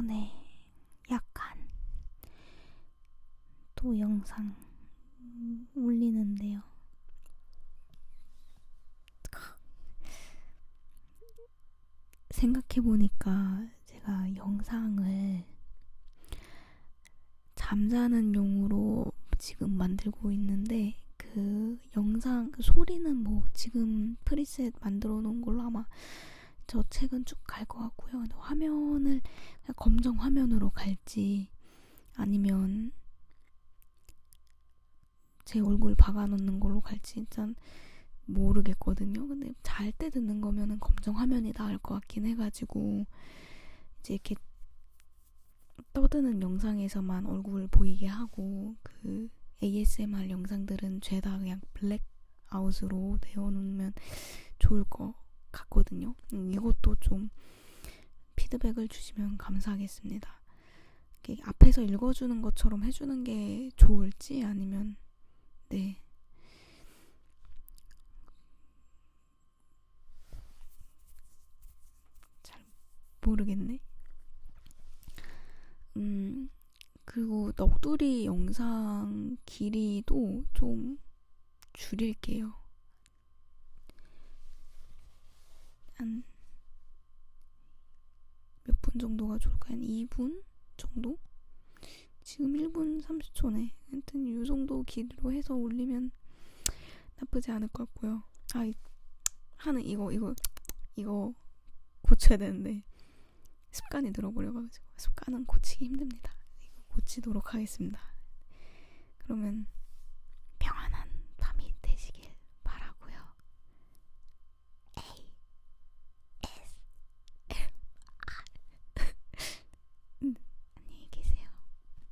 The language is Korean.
전에 약간 또 영상 올리는데요. 생각해보니까 제가 영상을 잠자는 용으로 지금 만들고 있는데 그 영상 그 소리는 뭐 지금 프리셋 만들어 놓은 걸로 아마 저 책은 쭉 갈 것 같고요. 화면을 검정 화면으로 갈지 아니면 제 얼굴 박아 놓는 걸로 갈지 일단 모르겠거든요. 근데 잘 때 듣는 거면은 검정 화면이 나을 것 같긴 해가지고 이제 이렇게 떠드는 영상에서만 얼굴 보이게 하고 그 ASMR 영상들은 죄다 그냥 블랙아웃으로 내어놓으면 좋을 것 같거든요. 음, 이것도 좀 피드백을 주시면 감사하겠습니다. 앞에서 읽어주는 것처럼 해주는 게 좋을지 아니면 네. 잘 모르겠네. 음, 그리고 넋두리 영상 길이도 좀 줄일게요. 한 몇 분 정도가 좋을까요? 한 2분 정도? 지금 1분 30초네. 하여튼 이 정도 길이로 해서 올리면 나쁘지 않을 것 같고요. 아, 이- 하는 이거 이거 이거 고쳐야 되는데 습관이 들어버려가지고 습관은 고치기 힘듭니다. 이거 고치도록 하겠습니다. 그러면